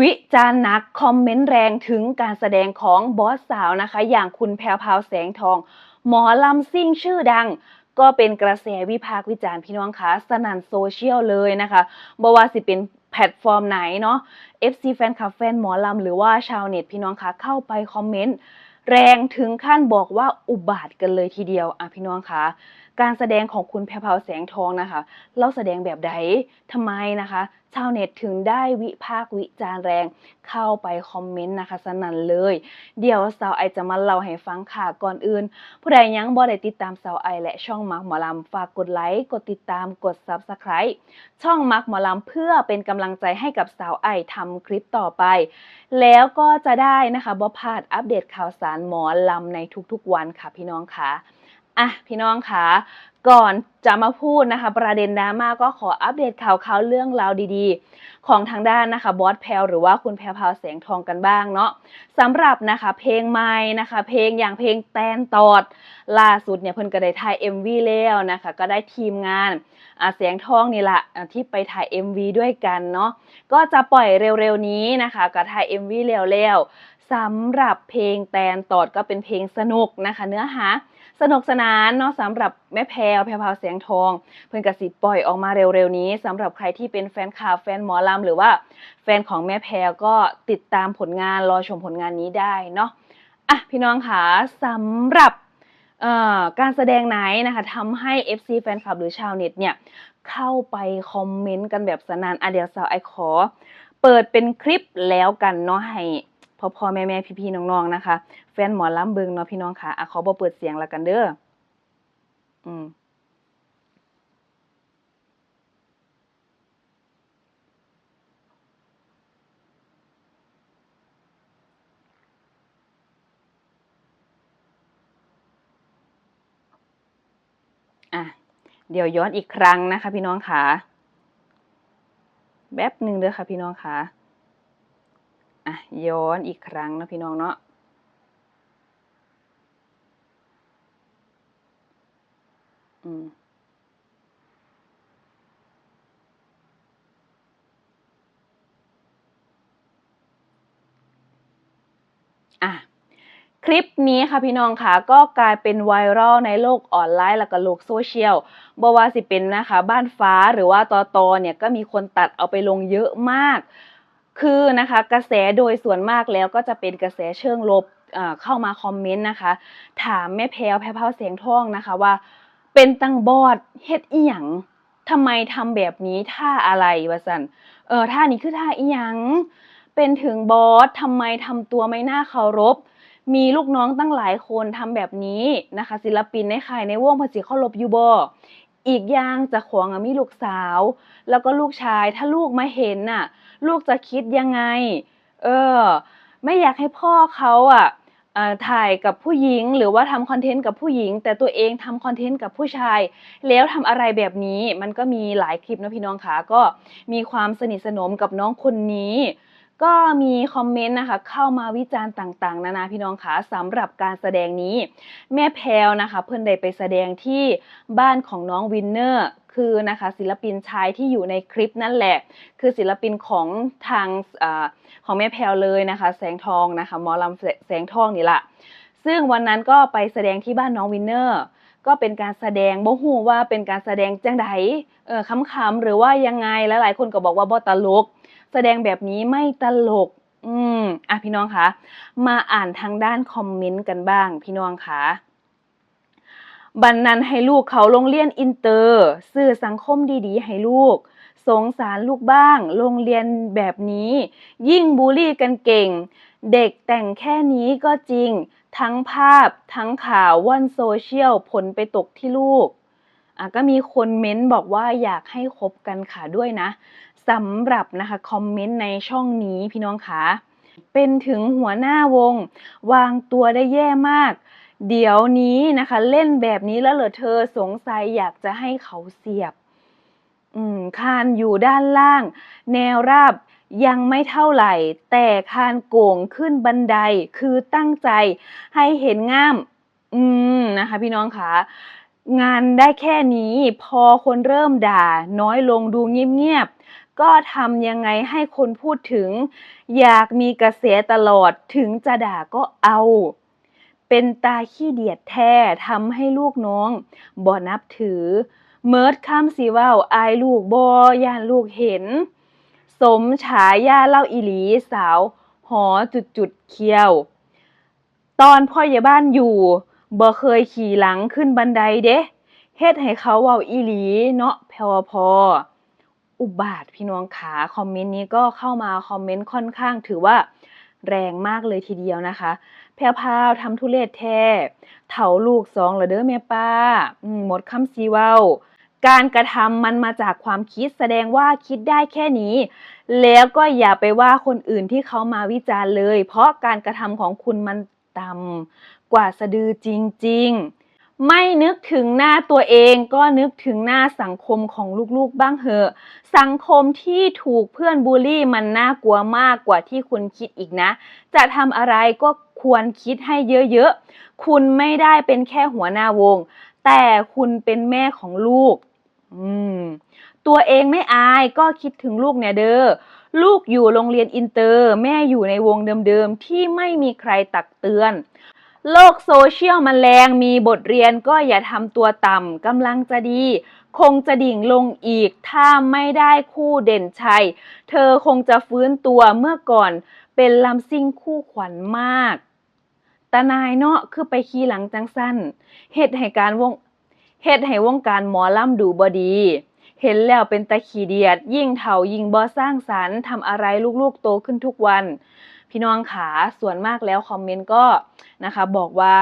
วิจารณ์นักคอมเมนต์แรงถึงการแสดงของบอสสาวนะคะ อย่างคุณแพรวพาวแสงทอง หมอลำซิ่งชื่อดัง ก็เป็นกระแสวิพากษ์วิจารณ์พี่น้องคะสนั่นโซเชียลเลยนะคะบ่ว่าสิเป็นแพลตฟอร์มไหนเนาะ FC แฟนคลับแฟนหมอลำ หรือว่าชาวเน็ตพี่น้องคะเข้าไปคอมเมนต์แรงถึงขั้นบอกว่าอุบาทกันเลยทีเดียวอะพี่น้องคะ การแสดงของคุณแพรพาวแสงทองนะคะเล่าแสดงแบบใดทำไมนะคะ ชาวเน็ตถึงได้วิพากษ์วิจารณ์แรง เข้าไปคอมเมนต์นะคะ สนั่นเลย เดี๋ยวสาวไอจะมาเล่าให้ฟังค่ะก่อนอื่น ผู้ใดยังบ่ได้ติดตามสาวไอและช่องมักหมอลำฝากกดไลค์กดติดตามกด Subscribe ช่องมักหมอลำเพื่อเป็นกำลังใจให้กับสาวไอทำคลิปต่อไป แล้วก็จะได้นะคะบ่พลาดอัปเดตข่าวสารหมอลำในทุกๆวันค่ะพี่น้องค่ะ อะพี่น้องค่ะก่อนจะมาพูดนะคะ ประเด็นดราม่าก็ขออัปเดตข่าวๆเรื่องราวดีๆ ของทางด้านนะคะบอสแพลวหรือว่าคุณแพรวพาวแสงทองกันบ้างเนาะสำหรับนะคะเพลงใหม่นะคะ เพลงอย่างเพลงแตนตอด ล่าสุดเนี่ยเพิ่นก็ได้ถ่าย MV แล้วนะคะ ก็ได้ทีมงานเสียงทองนี่แหละที่ไปถ่าย MV ด้วยกันเนาะก็จะปล่อยเร็วๆนี้นะคะก็ถ่าย MV แล้วๆสำหรับเพลงแตนตอดก็เป็นเพลงสนุกนะคะ เนื้อหา สนุกสนานเนาะสำหรับแม่แพรวแพรวพาวเสียงทอง เพิ่นกสิปล่อยออกมาเร็วๆนี้สำหรับใครที่เป็นแฟนคลับแฟนหมอลำหรือว่าแฟนของแม่แพรก็ติดตามผลงานรอชมผลงานนี้ได้เนาะอะพี่น้องค่ะสำหรับการแสดงไหนนะคะทำให้ FC แฟนคลับหรือชาวเน็ตเนี่ยเข้าไปคอมเมนต์กันแบบสนานอะเดี๋ยวสาวไอขอ เปิดเป็นคลิปแล้วกันเนาะให้ พ่อพ่อแม่แม่พี่พี่ๆน้องๆนะคะ แฟนหมอลำเบิงเนาะพี่น้องค่ะอะขอบ่เปิดเสียงแล้วกันเด้ออืมอะเดี๋ยวย้อนอีกครั้งนะคะ พี่น้องค่ะแป๊บหนึ่งเด้อค่ะ พี่น้องค่ะอะ ย้อนอีกครั้งนะพี่น้องเนาะอืมอะคลิปนี้ค่ะพี่น้องค่ะก็กลายเป็นไวรัลในโลกออนไลน์แล้วก็โลกโซเชียลบว่าสิเป็นนะคะ บ้านฟ้าหรือว่าตอตอเนี่ยก็มีคนตัดเอาไปลงเยอะมาก คือนะคะกระแสโดยส่วนมากแล้วก็จะเป็นกระแสเชิงลบเเข้ามาคอมเมนต์นะคะ ถามแม่แพรวแพรวพราเสียงทองนะคะว่า เป็นตังบอดเฮ็ดอีหยังทำไมทำแบบนี้ท่าอะไรวะสันเออท่านี้คือท่าอีหยังเป็นถึงบอสทำไมทำตัวไม่น่าเคารพ มีลูกน้องตั้งหลายคนทำแบบนี้นะคะ ศิลปินในค่ายในวงภาษีเคารพอยู่บอ อีกอย่างจะของอมีลูกสาว แล้วก็ลูกชายถ้าลูกมาเห็นน่ะ ลูกจะคิดยังไง เออ ไม่อยากให้พ่อเขาอะถ่ายกับผู้หญิงหรือว่าทำคอนเทนต์กับผู้หญิง แต่ตัวเองทำคอนเทนต์กับผู้ชาย แล้วทำอะไรแบบนี้มันก็มีหลายคลิปนะพี่น้องคะก็มีความสนิทสนมกับน้องคนนี้ ก็มีคอมเมนต์นะคะเข้ามาวิจารณ์ต่างๆ นานาพี่น้องคะสำหรับการแสดงนี้ แม่แพรวนะคะ เพิ่นได้ไปแสดงที่บ้านของน้องวินเนอร์คือนะคะศิลปินชายที่อยู่ในคลิปนั่นแหละ คือศิลปินของทางอของแม่แพรวเลยนะคะ แสงทองนะคะมอลำแสแสงทองนี่แหละซึ่งวันนั้นก็ไปแสดงที่บ้านน้องวินเนอร์ก็เป็นการแสดงบ่ฮู้ว่าเป็นการแสดงจังไดเออคำๆหรือว่ายังไงและหลายคนก็บอกว่าบ่ตลก แสดงแบบนี้ไม่ตลก อืมอะพี่น้องคะมาอ่านทางด้านคอมเมนต์กันบ้าง พี่น้องคะบันนันให้ลูกเขาโรงเรียนอินเตอร์สื่อสังคมดีๆ ให้ลูก สงสารลูกบ้าง โรงเรียนแบบนี้ ยิ่งบูลลี่กันเก่ง เด็กแต่งแค่นี้ก็จริง ทั้งภาพทั้งข่าวว่อนโซเชียลผลไปตกที่ลูกอะก็มีคนเม้นบอกว่าอยากให้คบกันค่ะด้วยนะ สำหรับนะคะคอมเมนต์ในช่องนี้พี่น้องคะเป็นถึงหัวหน้าวง วางตัวได้แย่มาก เดี๋ยวนี้นะคะ เล่นแบบนี้แล้วเหรอเธอสงสัยอยากจะให้เขาเสียบ อืมคานอยู่ด้านล่าง แนวราบยังไม่เท่าไหร่ แต่คานโก่งขึ้นบันไดคือตั้งใจให้เห็นง่าม อืมนะคะ พี่น้องคะงานได้แค่นี้พอคนเริ่มด่าน้อยลงดูเงียบ ก็ทำยังไงให้คนพูดถึง อยากมีกระแสตลอดถึงจะด่าก็เอา เป็นตาขี้เดียดแท้ทำให้ลูกน้องบ่นับถือ เมิร์ดคำสิเว้าอายลูกบ่ย่านลูกเห็น สมฉายาเล่าอีหลีสาว หอจุดจุดเคียว ตอนพ่อใหญ่บ้านอยู่บ่เคยขี่หลังขึ้นบันไดเด้เฮ็ดให้เขาเว้าอีหลีเนาะพอพอ อุบาทพี่น้องขาคอมเมนต์นี้ก็เข้ามาคอมเมนต์ค่อนข้างถือว่าแรงมากเลยทีเดียวนะคะ แพรพาวทำทุเรศแท้เถาลูกสองหรอเด้อแม่ป้าหมดคำซีเว้า การกระทำมันมาจากความคิดแสดงว่าคิดได้แค่นี้ แล้วก็อย่าไปว่าคนอื่นที่เขามาวิจารณ์เลย เพราะการกระทำของคุณมันต่ำกว่าสะดือจริง ๆ ไม่นึกถึงหน้าตัวเองก็นึกถึงหน้าสังคมของลูกๆบ้างเหอะ สังคมที่ถูกเพื่อนบูลลี่มันน่ากลัวมากกว่าที่คุณคิดอีกนะ จะทำอะไรก็ควรคิดให้เยอะๆ คุณไม่ได้เป็นแค่หัวหน้าวง แต่คุณเป็นแม่ของลูก อืม ตัวเองไม่อายก็คิดถึงลูกเนี่ยเด้อลูกอยู่โรงเรียนอินเตอร์ แม่อยู่ในวงเดิมๆ ที่ไม่มีใครตักเตือน โลกโซเชียลมันแรงมีบทเรียนก็อย่าทำตัวต่ำกำลังจะดี คงจะดิ่งลงอีกถ้าไม่ได้คู่เด่นชัย เธอคงจะฟื้นตัวเมื่อก่อนเป็นลำซิ่งคู่ขวัญมากตานายเนาะคือไปขี่หลังจังสั้นเฮ็ดให้การวงเฮ็ดให้วงการหมอลำดูบอดี เห็นแล้วเป็นตะขีเดียด ยิ่งเฒ่ายิ่งบ่สร้างสรรค์ทำอะไรลูกๆโตขึ้นทุกวัน พี่น้องขาส่วนมากแล้วคอมเมนต์ก็นะคะ บอกว่า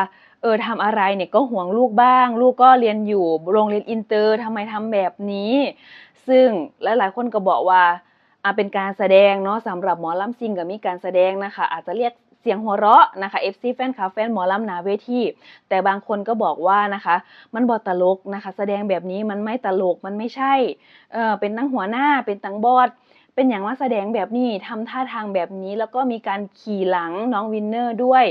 เออทำอะไรเนี่ยก็ห่วงลูกบ้าง ลูกก็เรียนอยู่โรงเรียนอินเตอร์ทำไมทำแบบนี้ ซึ่งหลายๆคนก็บอกว่าอาเป็นการแสดงเนาะสำหรับหมอลำซิงก็มีการแสดงนะคะ อาจจะเรียกเสียงหัวเราะนะคะ FC แฟนคลับแฟนหมอลำหนาเวทีแต่บางคนก็บอกว่านะคะ มันบอตลกนะคะ แสดงแบบนี้มันไม่ตลกมันไม่ใช่เออเป็นตั้งหัวหน้าเป็นตั้งบอด เป็นอย่างว่าแสดงแบบนี้ทำท่าทางแบบนี้ แล้วก็มีการขี่หลังน้องวินเนอร์ด้วย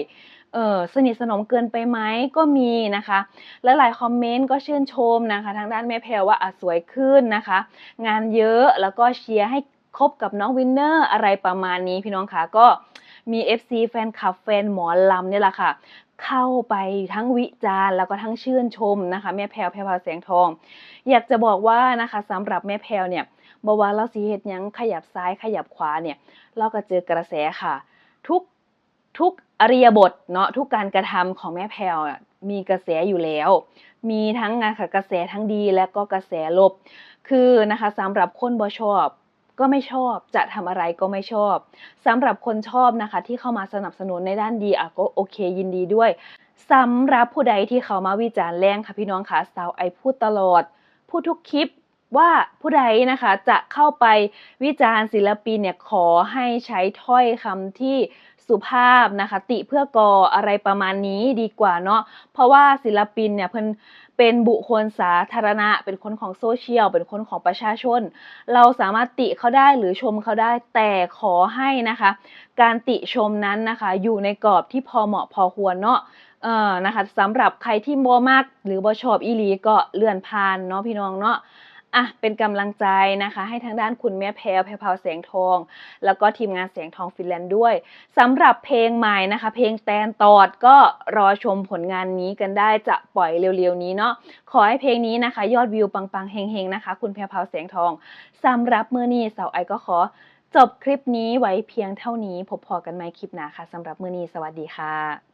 เออสนิทสนมเกินไปไหมก็มีนะคะ และหลายคอมเมนต์ก็ชื่นชมนะคะ ทางด้านแม่แพรว่าอะสวยขึ้นนะคะ งานเยอะแล้วก็เชียร์ให้คบกับน้องวินเนอร์อะไรประมาณนี้พี่น้องคะก็มี FC แฟนคลับแฟนหมอลำเนี่ยแหละค่ะ เข้าไปทั้งวิจารณ์แล้วก็ทั้งชื่นชมนะคะ แม่แพรวแพรวพราแสงทอง อยากจะบอกว่านะคะสำหรับแม่แพรวเนี่ยบว่าเราสีเฮ็ดยังขยับซ้ายขยับขวาเนี่ยเราก็เจอกระแสค่ะ ทุกทุกอริยบทเนาะทุกการกระทำของแม่แพรวมีกระแสอยู่แล้ว มีทั้งงานค่ะกระแสทั้งดีและก็กระแสลบ คือนะคะสำหรับคนบ่ชอบ ก็ไม่ชอบ จะทำอะไรก็ไม่ชอบสำหรับคนชอบนะคะ ที่เข้ามาสนับสนุนในด้านดีอะก็โอเคยินดีด้วยสำหรับผู้ใดที่เขามาวิจารณ์แรงค่ะพี่น้องค่ะสาวไอพูดตลอด พูดทุกคลิป ว่าผู้ใดนะคะจะเข้าไปวิจารณ์ศิลปินเนี่ยขอให้ใช้ถ้อยคำที่สุภาพนะคะ ติเพื่อก่ออะไรประมาณนี้ดีกว่าเนาะเพราะว่าศิลปินเนี่ยเพิ่นเป็นบุคคลสาธารณะ เป็นคนของโซเชียล เป็นคนของประชาชน เราสามารถติเขาได้หรือชมเขาได้แต่ขอให้นะคะ การติชมนั้นนะคะ อยู่ในกรอบที่พอเหมาะพอควรเนาะเออนะคะสำหรับใครที่บ่มากหรือบ่ชอบอีหลีก็เลื่อนผ่านเนาะพี่น้องเนาะ อะเป็นกำลังใจนะคะ ให้ทางด้านคุณแม่แพรวแพรวพราวแสงทอง แล้วก็ทีมงานแสงทองฟินแลนด์ด้วยสำหรับเพลงใหม่นะคะ เพลงแตนตอดก็รอชมผลงานนี้กันได้จะปล่อยเร็วๆนี้เนาะขอให้เพลงนี้นะคะ ยอดวิวปังๆเฮงๆนะคะ คุณแพรวพราวแสงทองสำหรับมื้อนี้สาวไอก็ขอจบคลิปนี้ไว้เพียงเท่านี้พบพอกันใหม่คลิปหน้าค่ะสำหรับมื้อนี้สวัสดีค่ะ